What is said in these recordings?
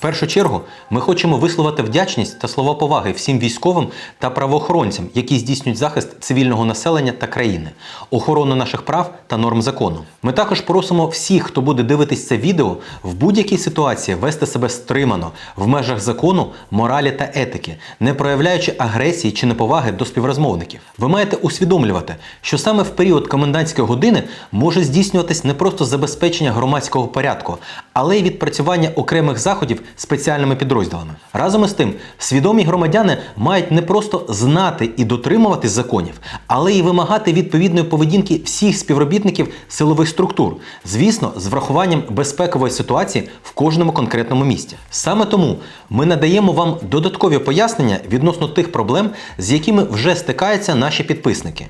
В першу чергу ми хочемо висловити вдячність та слова поваги всім військовим та правоохоронцям, які здійснюють захист цивільного населення та країни, охорону наших прав та норм закону. Ми також просимо всіх, хто буде дивитись це відео, в будь-якій ситуації вести себе стримано в межах закону, моралі та етики, не проявляючи агресії чи неповаги до співрозмовників. Ви маєте усвідомлювати, що саме в період комендантської години може здійснюватись не просто забезпечення громадського порядку, але й відпрацювання окремих заходів спеціальними підрозділами. Разом із тим, свідомі громадяни мають не просто знати і дотримуватись законів, але й вимагати відповідної поведінки всіх співробітників силових структур, звісно, з врахуванням безпекової ситуації в кожному конкретному місті. Саме тому ми надаємо вам додаткові пояснення відносно тих проблем, з якими вже стикаються наші підписники.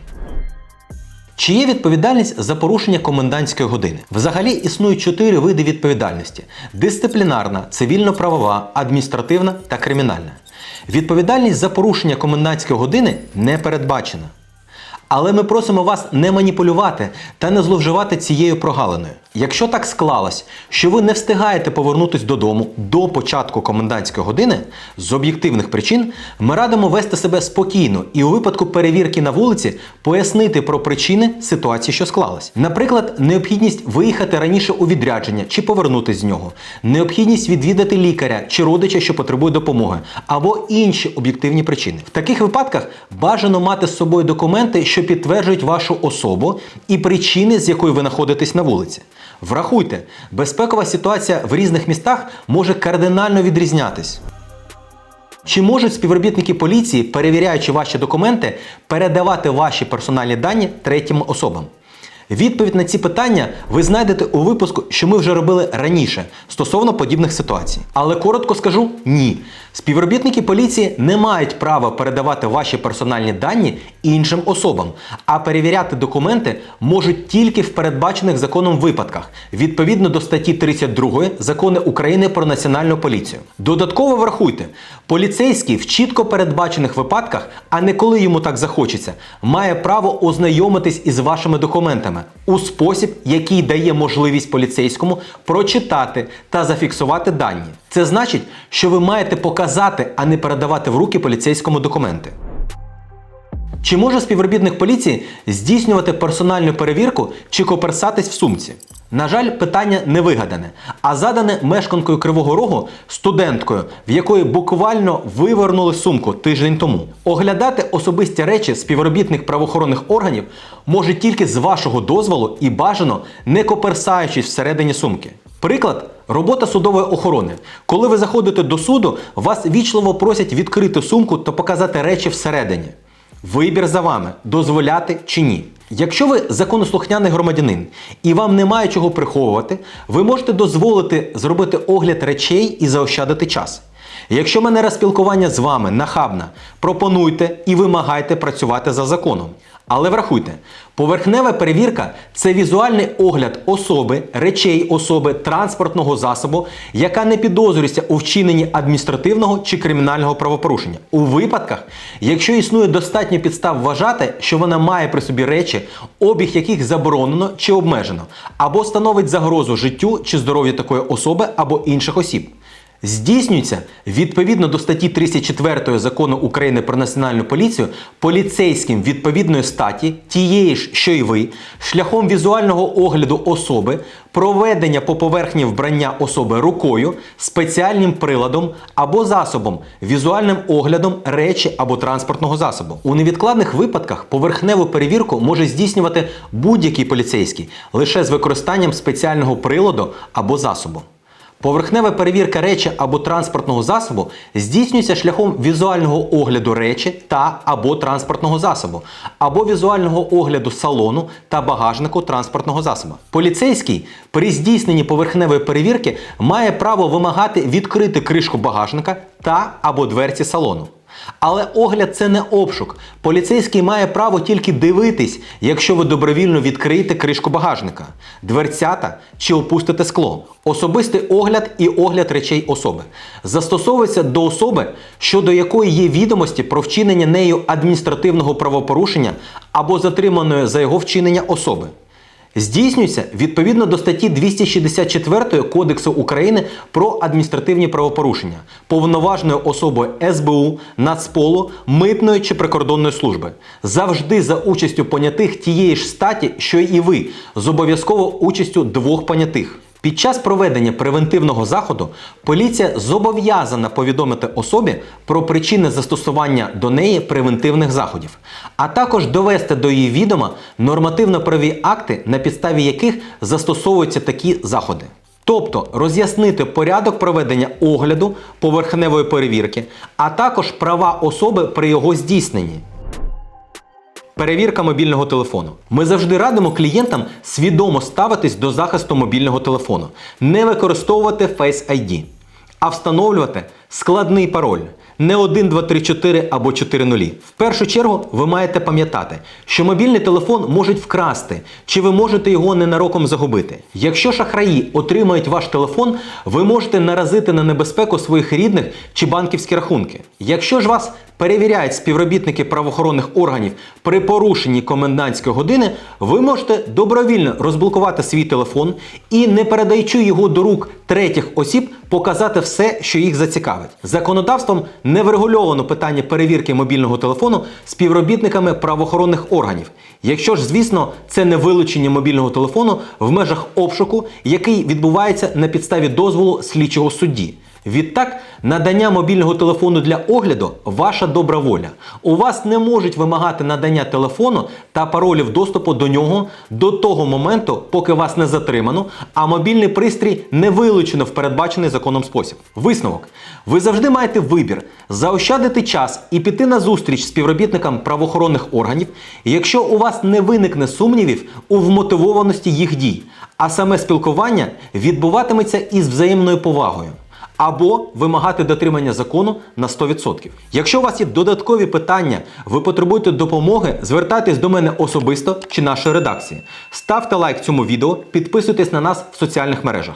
Чи є відповідальність за порушення комендантської години? Взагалі існують чотири види відповідальності: дисциплінарна, цивільно-правова, адміністративна та кримінальна. Відповідальність за порушення комендантської години не передбачена. Але ми просимо вас не маніпулювати та не зловживати цією прогалиною. Якщо так склалось, що ви не встигаєте повернутися додому до початку комендантської години з об'єктивних причин, ми радимо вести себе спокійно і у випадку перевірки на вулиці пояснити про причини ситуації, що склалась. Наприклад, необхідність виїхати раніше у відрядження чи повернутися з нього, необхідність відвідати лікаря чи родича, що потребує допомоги, або інші об'єктивні причини. В таких випадках бажано мати з собою документи, що підтверджують вашу особу і причини, з якої ви знаходитесь на вулиці. Врахуйте, безпекова ситуація в різних містах може кардинально відрізнятись. Чи можуть співробітники поліції, перевіряючи ваші документи, передавати ваші персональні дані третім особам? Відповідь на ці питання ви знайдете у випуску, що ми вже робили раніше стосовно подібних ситуацій. Але коротко скажу ні. Співробітники поліції не мають права передавати ваші персональні дані іншим особам, а перевіряти документи можуть тільки в передбачених законом випадках, відповідно до статті 32 Закону України про національну поліцію. Додатково врахуйте, поліцейський в чітко передбачених випадках, а не коли йому так захочеться, має право ознайомитись із вашими документами у спосіб, який дає можливість поліцейському прочитати та зафіксувати дані. Це значить, що ви маєте показати, а не передавати в руки поліцейському документи. Чи може співробітник поліції здійснювати персональну перевірку чи коперсатись в сумці? На жаль, питання не вигадане, а задане мешканкою Кривого Рогу студенткою, в якої буквально вивернули сумку тиждень тому. Оглядати особисті речі співробітник правоохоронних органів може тільки з вашого дозволу і бажано не коперсаючись всередині сумки. Приклад робота судової охорони. Коли ви заходите до суду, вас вічливо просять відкрити сумку та показати речі всередині. Вибір за вами дозволяти чи ні. Якщо ви законослухняний громадянин і вам немає чого приховувати, ви можете дозволити зробити огляд речей і заощадити час. Якщо манера спілкування з вами нахабна, пропонуйте і вимагайте працювати за законом. Але врахуйте, поверхнева перевірка це візуальний огляд особи, речей особи, транспортного засобу, яка не підозрюється у вчиненні адміністративного чи кримінального правопорушення. У випадках, якщо існує достатньо підстав вважати, що вона має при собі речі, обіг яких заборонено чи обмежено, або становить загрозу життю чи здоров'ю такої особи або інших осіб. Здійснюється відповідно до статті 34 закону України про національну поліцію поліцейським відповідної статі, тієї ж, що й ви, шляхом візуального огляду особи, проведення по поверхні вбрання особи рукою, спеціальним приладом або засобом, візуальним оглядом речі або транспортного засобу. У невідкладних випадках поверхневу перевірку може здійснювати будь-який поліцейський лише з використанням спеціального приладу або засобу. Поверхнева перевірка речі або транспортного засобу здійснюється шляхом візуального огляду речі та або транспортного засобу, або візуального огляду салону та багажнику транспортного засобу. Поліцейський при здійсненні поверхневої перевірки має право вимагати відкрити кришку багажника та або дверці салону. Але огляд це не обшук. Поліцейський має право тільки дивитись, якщо ви добровільно відкриєте кришку багажника, дверцята чи опустите скло. Особистий огляд і огляд речей особи застосовується до особи, щодо якої є відомості про вчинення нею адміністративного правопорушення або затриманої за його вчинення особи. Здійснюється відповідно до статті 264 Кодексу України про адміністративні правопорушення повноважною особою СБУ, Нацполу, митної чи прикордонної служби, завжди за участю понятих тієї ж статі, що і ви, з обов'язково участю двох понятих. Під час проведення превентивного заходу поліція зобов'язана повідомити особі про причини застосування до неї превентивних заходів, а також довести до її відома нормативно-праві акти, на підставі яких застосовуються такі заходи. Тобто роз'яснити порядок проведення огляду поверхневої перевірки, а також права особи при його здійсненні. Перевірка мобільного телефону. Ми завжди радимо клієнтам свідомо ставитись до захисту мобільного телефону, не використовувати Face ID, а встановлювати складний пароль. Не 1, 2, 3, 4 або 4 нулі. В першу чергу ви маєте пам'ятати, що мобільний телефон можуть вкрасти, чи ви можете його ненароком загубити. Якщо шахраї отримають ваш телефон, ви можете наразити на небезпеку своїх рідних чи банківські рахунки. Якщо ж вас перевіряють співробітники правоохоронних органів при порушенні комендантської години, ви можете добровільно розблокувати свій телефон і, не передаючи його до рук третіх осіб, показати все, що їх зацікавить. Законодавством не врегульовано питання перевірки мобільного телефону співробітниками правоохоронних органів. Якщо ж, звісно, це не вилучення мобільного телефону в межах обшуку, який відбувається на підставі дозволу слідчого судді. Відтак, надання мобільного телефону для огляду ваша добра воля. У вас не можуть вимагати надання телефону та паролів доступу до нього до того моменту, поки вас не затримано, а мобільний пристрій не вилучено в передбачений законом спосіб. Висновок: ви завжди маєте вибір заощадити час і піти на зустріч співробітникам правоохоронних органів, якщо у вас не виникне сумнівів у вмотивованості їх дій, а саме спілкування відбуватиметься із взаємною повагою або вимагати дотримання закону на 100%. Якщо у вас є додаткові питання, ви потребуєте допомоги, звертайтесь до мене особисто чи нашої редакції. Ставте лайк цьому відео, підписуйтесь на нас в соціальних мережах.